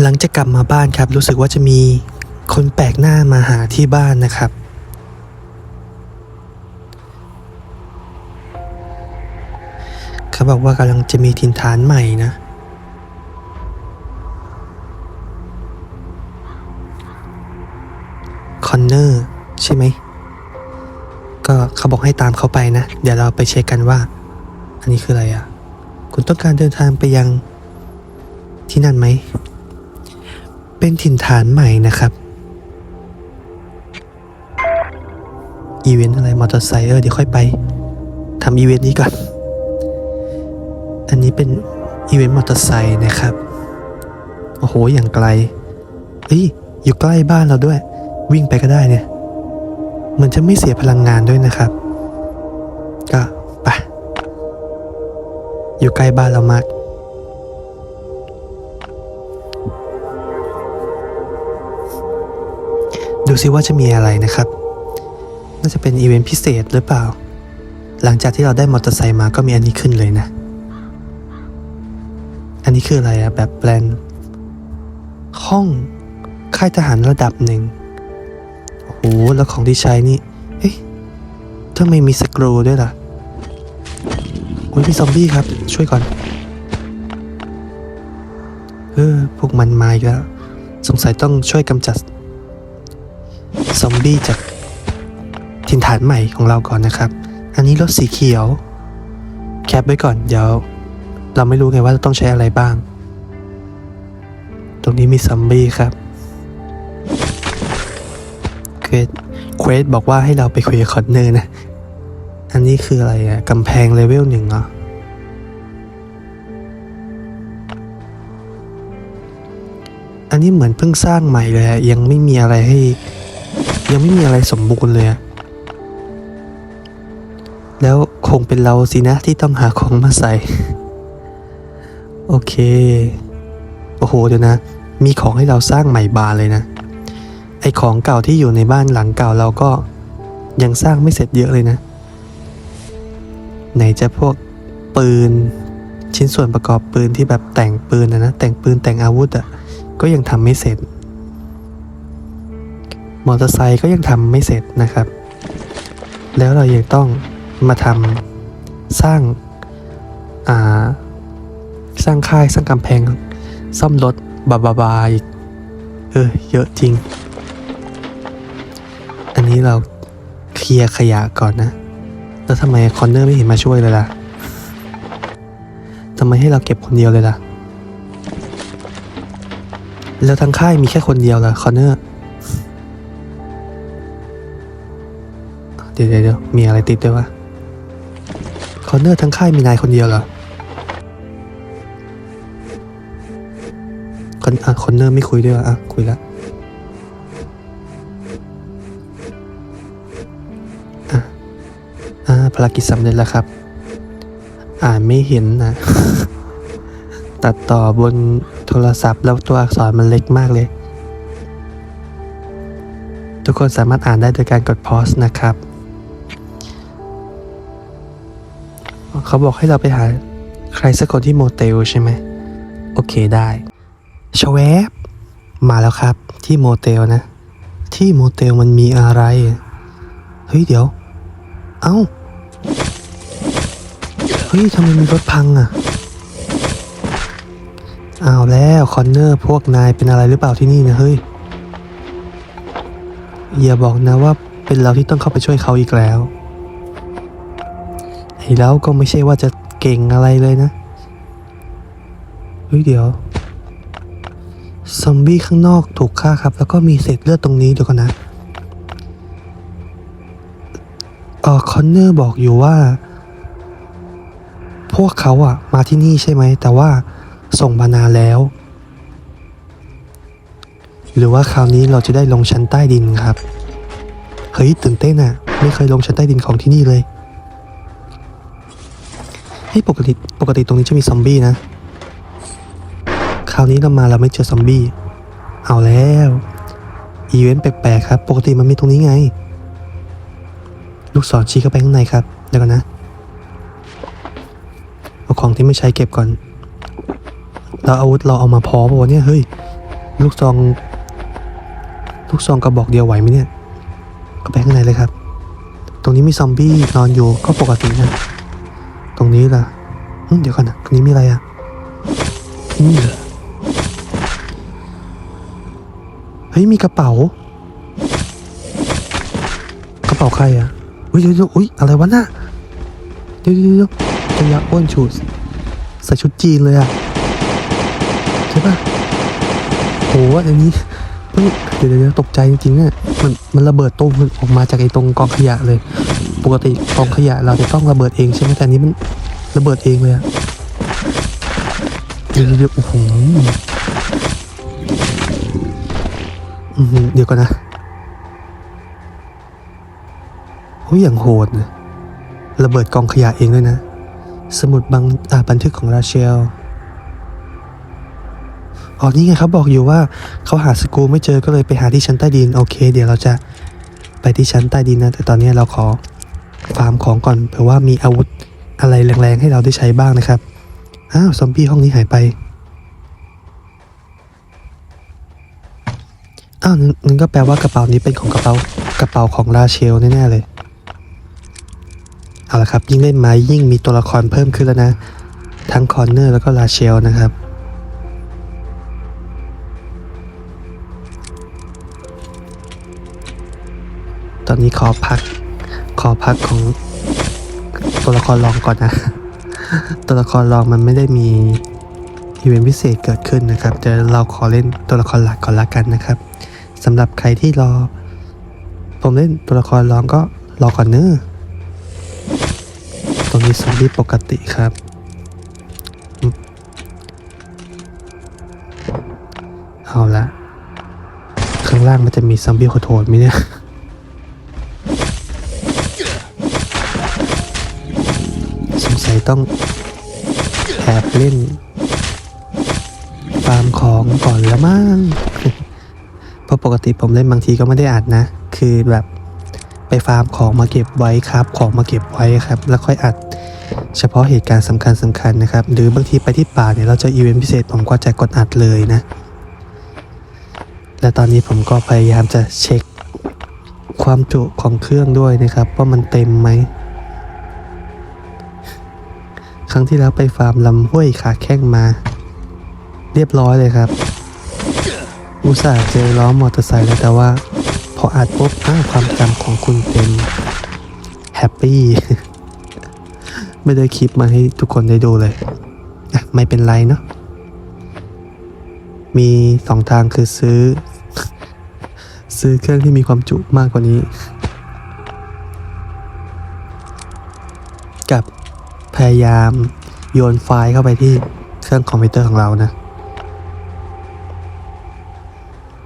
หลังจากกลับมาบ้านครับ รู้สึกว่าจะมีคนแปลกหน้ามาหาที่บ้านนะครับ เขาบอกว่ากำลังจะมีถิ่นฐานใหม่นะ คอนเนอร์ใช่ไหม ก็เขาบอกให้ตามเขาไปนะ เดี๋ยวเราไปเช็คกันว่า อันนี้คืออะไรอะ คุณต้องการเดินทางไปยังที่นั่นไหม เป็นถิ่นฐานใหม่นะครับ อีเวนต์อะไรมอเตอร์ไซค์เออเดี๋ยวค่อยไปทำอีเวนต์นี้ก่อน อันนี้เป็นอีเวนต์มอเตอร์ไซค์นะครับ โอ้โห อย่างไกลเอ้ย อยู่ใกล้บ้านเราด้วย วิ่งไปก็ได้เนี่ย มันจะไม่เสียพลังงานด้วยนะครับ ก็ไปอยู่ใกล้บ้านเรามาก ดูซิว่าจะมีอะไรนะครับ น่าจะเป็นอีเวนต์พิเศษหรือเปล่า หลังจากที่เราได้มอเตอร์ไซค์มาก็มีอันนี้ขึ้นเลยนะ อันนี้คืออะไรอะแบบแปลนห้องค่ายทหารระดับหนึ่งโอ้โหแล้วของที่ใช้นี่ เอ๊ะทำไมมีสกรูด้วยล่ะโอ้ยมีซอมบี้ครับ ช่วยก่อนเออพวกมันมาอีกแล้ว สงสัยต้องช่วยกำจัด ซอมบี้จากถิ่นฐานใหม่ของเราก่อนนะครับ อันนี้รถสีเขียว แคปไว้ก่อน เดี๋ยว เราไม่รู้ไงว่าต้องใช้อะไรบ้าง ตรงนี้มีซอมบี้ครับเควสเควสบอกว่าให้เราไปคุยกับคอนเนอร์นะ อันนี้คืออะไรอะกำแพงเลเวลหนึ่งเหรออันนี้เหมือนเพิ่งสร้างใหม่เลยยังไม่มีอะไรให้ ยังไม่มีอะไรสมบูรณ์เลยแล้วคงเป็นเราสินะที่ต้องหาของมาใส่ โอเค โอ้โหเดี๋ยวนะ มีของให้เราสร้างใหม่บานเลยนะ ไอของเก่าที่อยู่ในบ้านหลังเก่าเราก็ยังสร้างไม่เสร็จเยอะเลยนะ ไหนจะพวกปืน ชิ้นส่วนประกอบปืนที่แบบแต่งปืนนะนะแต่งปืนแต่งอาวุธอะ่ะก็ยังทำไม่เสร็จ มอเตอร์ไซค์ก็ยังทำไม่เสร็จนะครับ แล้วเรายังต้องมาทำสร้างอ่าสร้างค่ายสร้างกำแพง ซ่อมรถบาบาบาอีก เออ เยอะจริง อันนี้เราเคลียร์ขยะก่อนนะ แล้วทำไมคอนเนอร์ไม่เห็นมาช่วยเลยล่ะทำไมให้เราเก็บคนเดียวเลยล่ะ แล้วทางค่ายมีแค่คนเดียวเหรอคอนเนอร์ เดี๋ยวเดี๋ยวมีอะไรติดด้วยวะคอนเนอร์ทั้งค่ายมีนายคนเดียวเหรอคอนอะคอนเนอร์ไม่คุยด้วยวะอะคุยละอะอ่าภารกิจสำเร็จแล้วครับ อ่านไม่เห็นนะตัดต่อบนโทรศัพท์ แล้วตัวอักษรมันเล็กมากเลย ทุกคนสามารถอ่านได้โดยการกด pause นะครับ เขาบอกให้เราไปหาใครสักคนที่โมเตลใช่ไหม โอเคได้ชแวบมาแล้วครับ ที่โมเตลนะ ที่โมเตลมันมีอะไร เฮ้ย เดี๋ยว เอ้า เฮ้ยทำไมมีรถพังอะเอาแล้วคอนเนอร์พวกนายเป็นอะไรหรือเปล่าที่นี่นะเฮ้ย อย่าบอกนะว่าเป็นเราที่ต้องเข้าไปช่วยเขาอีกแล้ว ไอ้แล้วก็ไม่ใช่ว่าจะเก่งอะไรเลยนะ เฮ้ยเดี๋ยว ซอมบี้ข้างนอกถูกฆ่าครับ แล้วก็มีเศษเลือดตรงนี้เดี๋ยวก่อนนะเออคอนเนอร์บอกอยู่ว่า พวกเขาอะมาที่นี่ใช่ไหม แต่ว่าส่งมานานแล้ว หรือว่าคราวนี้เราจะได้ลงชั้นใต้ดินครับ เฮ้ยตื่นเต้นอะไม่เคยลงชั้นใต้ดินของที่นี่เลย เฮ้ยปกติปกติตรงนี้จะมีซอมบี้นะ คราวนี้เรามาเราไม่เจอซอมบี้เอาแล้วอีเวนต์แปลกๆครับ ปกติมันมีตรงนี้ไง ลูกศรชี้เข้าไปข้างในครับเดี๋ยวก่อนนะเอาของที่ไม่ใช้เก็บก่อน เราอาวุธเราเอามาพอป่าวะเนี่ยเฮ้ยลูกซองลูกซองกระบอกเดียวไหวไหมเนี่ยก็ไปข้างในเลยครับ ตรงนี้มีซอมบี้นอนอยู่ก็ปกตินะ รงนี้ล่ะเดี๋ยวก่อนนะตรงนี้มีอะไรอะเฮ้ยมีกระเป๋า กระเป๋าใครอะอุ้ยเดี๋ยวอุ้ยอะไรวะน่ะเดี๋ยวเดี๋ยวเดี๋ยวจะยักอ้วนชูใส่ชุดจีนเลยอะใช่ปะโหอันนี้เดี๋ยวเดี๋ยวตกใจจริงๆเนี่ยมันมันระเบิดตุ้มออกมาจากไอ้ตรงกองขยะเลย ปกติกองขยะเราจะต้องระเบิดเองใช่ไหมแต่นี้มันระเบิดเองเลยอะเดี๋ยวเดี๋ยวโอ้โหเดี๋ยวก่อนนะโอ้ยอย่างโหดนะระเบิดกองขยะเองด้วยนะ สมุดบังอ่าบันทึกของราเชลอ๋อนี่ไงเขาบอกอยู่ว่าเขาหาสกูไม่เจอก็เลยไปหาที่ชั้นใต้ดิน โอเค เดี๋ยวเราจะไปที่ชั้นใต้ดินนะ แต่ตอนนี้เราขอ ฟาร์มของก่อนเผื่อว่ามีอาวุธอะไรแรงๆให้เราได้ใช้บ้างนะครับ อ้าว ซอมบี้ห้องนี้หายไป อ้าวนั่นก็แปลว่ากระเป๋านี้เป็นของกระเป๋ากระเป๋าของราเชลแน่ๆเลย เอาละครับ ยิ่งเล่นมายิ่งมีตัวละครเพิ่มขึ้นแล้วนะ ทั้งคอนเนอร์แล้วก็ราเชลนะครับตอนนี้ขอพัก ขอพักของตัวละครรองก่อนนะ ตัวละครรองมันไม่ได้มีอีเวนต์พิเศษเกิดขึ้นนะครับเดี๋ยวเราขอเล่นตัวละครหลักก่อนละกันนะครับสำหรับใครที่รอ ผมเล่นตัวละครรองก็รอก่อนเนอะตรงนี้ซอมบี้ปกติครับเอาละข้างล่างมันจะมีซอมบี้โหดๆไหมเนี่ย ต้องแอบเล่นฟาร์มของก่อนแล้วมั้งเพราะปกติผมเล่นบางทีก็ไม่ได้อัดนะ คือแบบไปฟาร์มของมาเก็บไว้ครับ ของมาเก็บไว้ครับ แล้วค่อยอัด เฉพาะเหตุการณ์สำคัญสำคัญนะครับ หรือบางทีไปที่ป่าเนี่ยเราจะอีเวนต์พิเศษผมก็จะกดอัดเลยนะ และตอนนี้ผมก็พยายามจะเช็คความจุของเครื่องด้วยนะครับ ว่ามันเต็มไหม ครั้งที่แล้วไปฟาร์มลำห้วยขาแข้งมา เรียบร้อยเลยครับ อุตส่าห์เจอล้อมอเตอร์ไซค์แล้วแต่ว่า พออัดปุ๊บอ้าความจำของคุณเต็มแฮปปี้ไม่ได้คลิปมาให้ทุกคนได้ดูเลยอะไม่เป็นไรเนาะมีสองทางคือซื้อ ซื้อเครื่องที่มีความจุมากกว่านี้ กับ พยายามโยนไฟล์เข้าไปที่เครื่องคอมพิวเตอร์ของเรานะ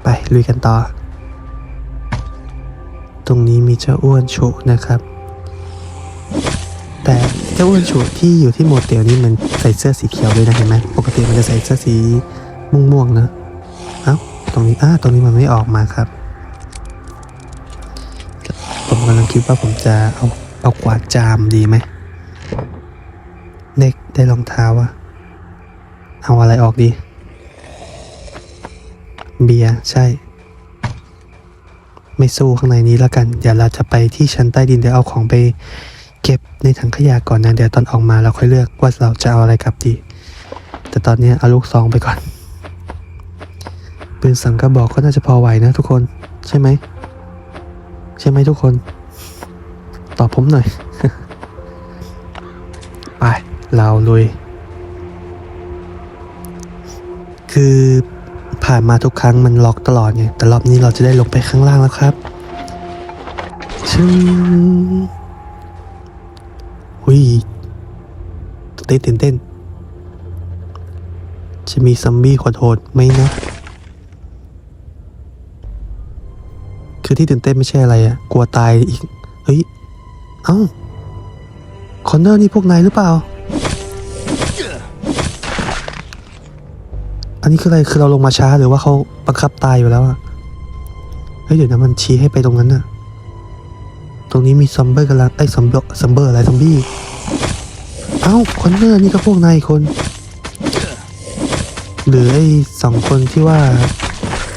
ไปลุยกันต่อ ตรงนี้มีเจ้าอ้วนฉุนะครับ แต่เจ้าอ้วนฉุที่อยู่ที่โมเตลนี่มันใส่เสื้อสีเขียวด้วยนะเห็นไหมปกติมันจะใส่เสื้อสีม่วงๆนะเอ้าตรงนี้อ้าตรงนี้มันไม่ออกมาครับ ผมกำลังคิดว่าผมจะเอาเอากวาดจามดีไหม ได้รองเท้าอะเอาอะไรออกดี เบียร์ใช่ ไม่สู้ข้างในนี้แล้วกัน เดี๋ยวเราจะไปที่ชั้นใต้ดินเดี๋ยวเอาของไปเก็บในถังขยะก่อนนะ เดี๋ยวตอนออกมาเราค่อยเลือกว่าเราจะเอาอะไรกลับดี แต่ตอนนี้เอาลูกซองไปก่อนปืนสังกระบอกก็น่าจะพอไหวนะทุกคนใช่ไหม ใช่ไหมทุกคน ตอบผมหน่อย ไป เราลุย คือผ่านมาทุกครั้งมันล็อกตลอดไง แต่รอบนี้เราจะได้ลงไปข้างล่างแล้วครับชึ้งหุยเต้นเต้นเต้น จะมีซัมบี้โหดๆไหมนะ คือที่ตื่นเต้นไม่ใช่อะไรอะกลัวตายอีก เฮ้ย เอ้า คอนเนอร์นี่พวกนายหรือเปล่า อันนี้คืออะไร คือเราลงมาช้าหรือว่าเขาบังคับตายอยู่แล้วอะเฮ้ยเดี๋ยวนะมันชี้ให้ไปตรงนั้นน่ะ ตรงนี้มีซอมเบอร์กำลังไอ้ซอมเบอร์ซอมเบอร์อะไรซอมบี้ เอ้าคนเนอร์นี่ก็พวกนายคน หรือไอ้สองคนที่ว่า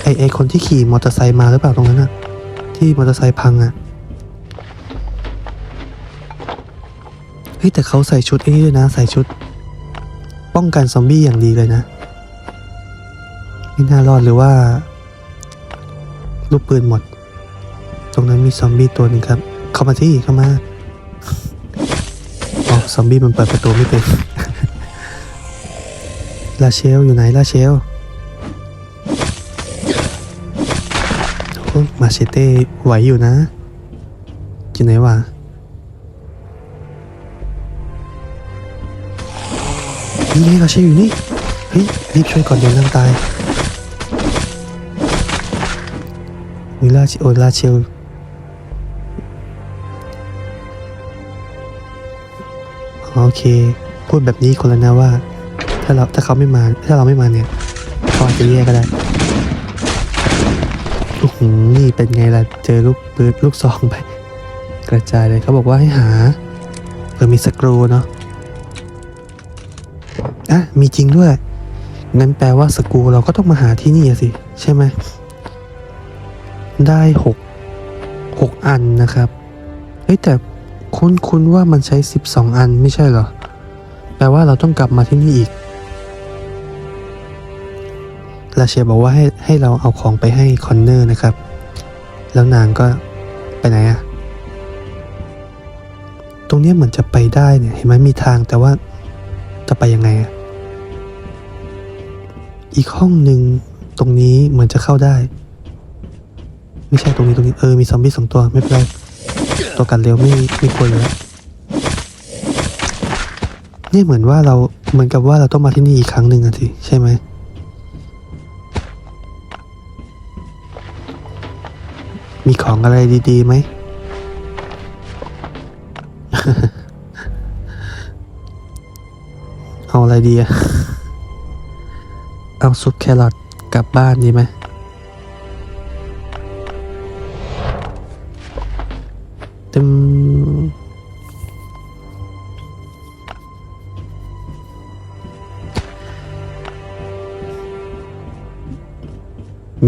ไอ้ไอ้คนที่ขี่มอเตอร์ไซค์มาหรือเปล่าตรงนั้นอะที่มอเตอร์ไซค์พังอะเฮ้ยแต่เขาใส่ชุดไอ้นี่ด้วยนะ ใส่ชุด ป้องกันซอมบี้อย่างดีเลยนะ ไม่น่ารอดหรือว่า ลูกปืนหมด ตรงนั้นมีซอมบี้ตัวหนึ่งครับ เข้ามาที่เข้ามาอ๋อซอมบี้มันเปิดประตูไม่เป็นลาเชลอยู่ไหนลาเชลโอ้มาเชเต้ไหวอยู่นะอยู่ไหนวะนี่ลาเชลอยู่นี่เฮ้ยรีบช่วยก่อนเดี๋ยวนางตาย มีลาเชลโอลาเชลโอเค พูดแบบนี้คนละนะว่า ถ้าเราถ้าเขาไม่มาถ้าเราไม่มาเนี่ยเขาอาจจะแย่ก็ได้โอ้โหนี่เป็นไงล่ะ เจอลูกปืนลูกซองไป กระจายเลยเขาบอกว่าให้หาเผื่อมีสกรูเนาะอะมีจริงด้วยงั้นแปลว่าสกรูเราก็ต้องมาหาที่นี่สิ ใช่ไหม ได้หกหกอันนะครับเฮ้ยแต่คุ้นคุ้นว่ามันใช้ 12 อันไม่ใช่เหรอ แปลว่าเราต้องกลับมาที่นี่อีกลาเชียบอกว่าให้ให้เราเอาของไปให้คอนเนอร์นะครับ แล้วนางก็ไปไหนอะตรงนี้เหมือนจะไปได้เนี่ย เห็นไหมมีทางแต่ว่าจะไปยังไงอะอีกห้องหนึ่งตรงนี้เหมือนจะเข้าได้ ไม่ใช่ตรงนี้ตรงนี้เออมีซอมบี้สองตัวไม่เป็นไรตัวกันเร็วไม่ไม่ควรเลยนี่เหมือนว่าเราเหมือนกับว่าเราต้องมาที่นี่อีกครั้งหนึ่งอะสิใช่ไหมมีของอะไรดีๆไหมเอาอะไรดีอะเอาซุปแครอทกลับบ้านดีไหม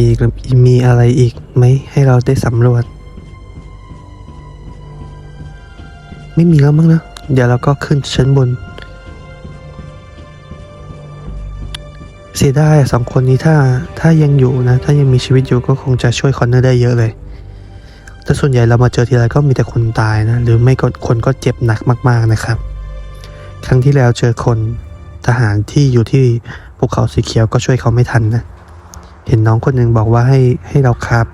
มีมีอะไรอีกไหมให้เราได้สำรวจ ไม่มีแล้วมั้งนะ เดี๋ยวเราก็ขึ้นชั้นบน เสียดายสองคนนี้ถ้าถ้ายังอยู่นะ ถ้ายังมีชีวิตอยู่ก็คงจะช่วยคอนเนอร์ได้เยอะเลย แต่ส่วนใหญ่เรามาเจอทีไรก็มีแต่คนตายนะ หรือไม่ก็คนก็เจ็บหนักมากๆนะครับ ครั้งที่แล้วเจอคนทหารที่อยู่ที่ภูเขาสีเขียวก็ช่วยเขาไม่ทันนะ เห็นน้องคนหนึ่งบอกว่าให้ให้เราครับ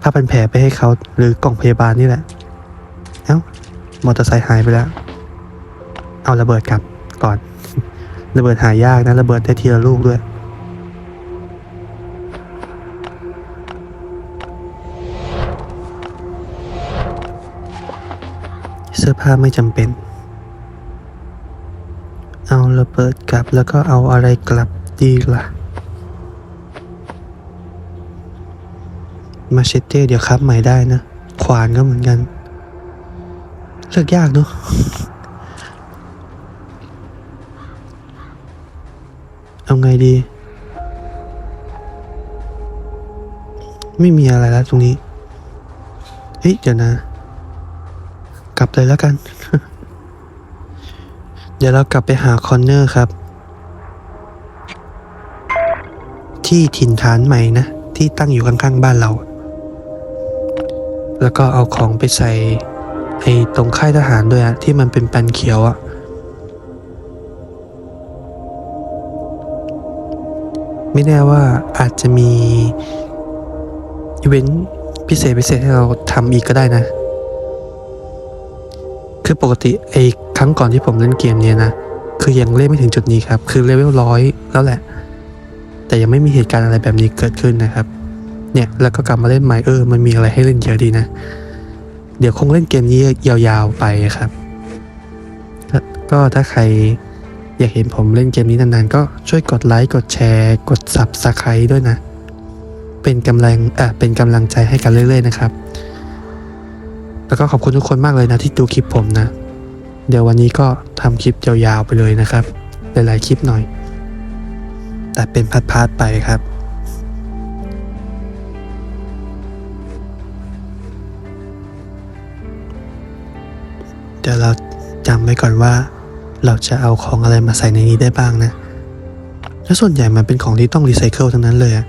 ผ้าพันแผลไปให้เขาหรือกล่องพยาบาลนี่แหละ เอ้ามอเตอร์ไซค์หายไปแล้ว เอาระเบิดกลับก่อน ระเบิดหายากนะระเบิดได้ทีละลูกด้วยเสื้อผ้าไม่จำเป็น เอาระเบิดกลับแล้วก็เอาอะไรกลับดีล่ะ มาเชตเต้เดี๋ยวครับใหม่ได้นะ ขวานก็เหมือนกัน เลือกยากเนอะเอาไงดี ไม่มีอะไรแล้วตรงนี้เฮ้ยเดี๋ยวนะ กลับเลยแล้วกัน เดี๋ยวเรากลับไปหาคอนเนอร์ครับ ที่ถิ่นฐานใหม่นะ ที่ตั้งอยู่ข้างๆบ้านเรา แล้วก็เอาของไปใส่ไอ้ตรงค่ายทหารด้วยอะที่มันเป็นแปนเขียวอะไม่แน่ว่าอาจจะมีอีเวนต์พิเศษพิเศษให้เราทำอีกก็ได้นะ คือปกติไอ้ครั้งก่อนที่ผมเล่นเกมเนี้ยนะ คือยังเล่นไม่ถึงจุดนี้ครับ คือเลเวลร้อยแล้วแหละ แต่ยังไม่มีเหตุการณ์อะไรแบบนี้เกิดขึ้นนะครับ เนี่ยแล้วก็กลับมาเล่นใหม่เออมันมีอะไรให้เล่นเยอะดีนะ เดี๋ยวคงเล่นเกมนี้ยาวๆไปครับ ก็ก็ถ้าใครอยากเห็นผมเล่นเกมนี้นานๆ ก็ช่วยกดไลค์กดแชร์กด Subscribe ด้วยนะ เป็นกำลังอะเป็นกำลังใจให้กันเรื่อยๆนะครับ แล้วก็ขอบคุณทุกคนมากเลยนะที่ดูคลิปผมนะ เดี๋ยววันนี้ก็ทำคลิปยาวๆไปเลยนะครับ หลายๆคลิปหน่อย แต่เป็นพาร์ทๆไปครับ เดี๋ยวเราจำไว้ก่อนว่า เราจะเอาของอะไรมาใส่ในนี้ได้บ้างนะ แล้วส่วนใหญ่มันเป็นของที่ต้องรีไซเคิลทั้งนั้นเลยอะ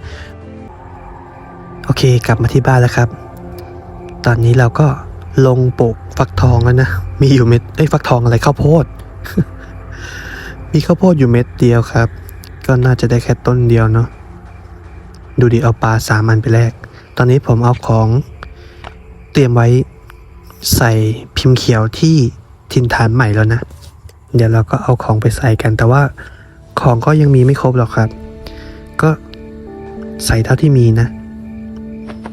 โอเคกลับมาที่บ้านแล้วครับ ตอนนี้เราก็ลงปลูกฟักทองแล้วนะ มีอยู่เม็ดเอ้ยฟักทองอะไรข้าวโพด มีข้าวโพดอยู่เม็ดเดียวครับ ก็น่าจะได้แค่ต้นเดียวเนาะ ดูดิเอาปลาสามอันไปแลกตอนนี้ผมเอาของเตรียมไว้ ใส่พิมพ์เขียวที่ทินฐานใหม่แล้วนะ เดี๋ยวเราก็เอาของไปใส่กัน แต่ว่าของก็ยังมีไม่ครบหรอกครับ ก็ใส่เท่าที่มีนะ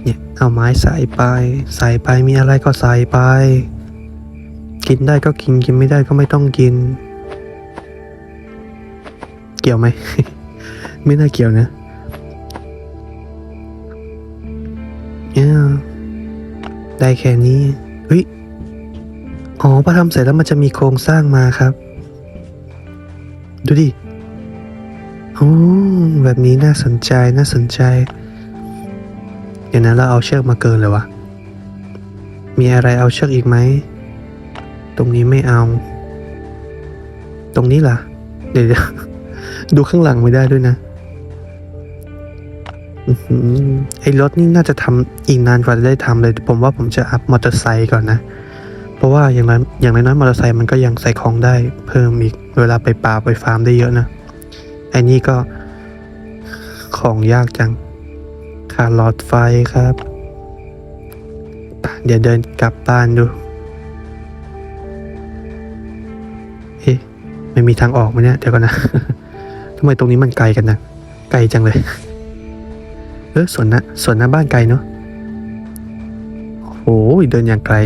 เนี่ยเอาไม้ใส่ไป ใส่ไปมีอะไรก็ใส่ไป กินได้ก็กินกินไม่ได้ก็ไม่ต้องกิน เกี่ยวไหม ไม่น่าเกี่ยวนะเนี่ยได้แค่นี้ ฮ้ย อ๋อพอทำเสร็จแล้วมันจะมีโครงสร้างมาครับ ดูดิโอ้แบบนี้น่าสนใจน่าสนใจ เดี๋ยวนะเราเอาเชือกมาเกินเลยวะ มีอะไรเอาเชือกอีกไหม ตรงนี้ไม่เอา ตรงนี้ล่ะ เดี๋ยวดูข้างหลังไม่ได้ด้วยนะ ไอ้รถนี่น่าจะทำอีกนานกว่าจะได้ทำเลย ผมว่าผมจะอัพมอเตอร์ไซค์ก่อนนะ เพราะว่าอย่างนั้นอย่างน้อยๆมอเตอร์ไซค์มันก็ยังใส่ของได้ เพิ่มอีกเวลาไปป่าไปฟาร์มได้เยอะนะไอ้นี่ก็ของยากจังขาดหลอดไฟครับ เดี๋ยวเดินกลับบ้านดู เอ๊ะไม่มีทางออกไหมเนี่ย เดี๋ยวก่อนนะทำไมตรงนี้มันไกลกันนะ ไกลจังเลย เออสวนนะสวนหน้าบ้านไกลเนาะโอ้ยเดินอย่างไกล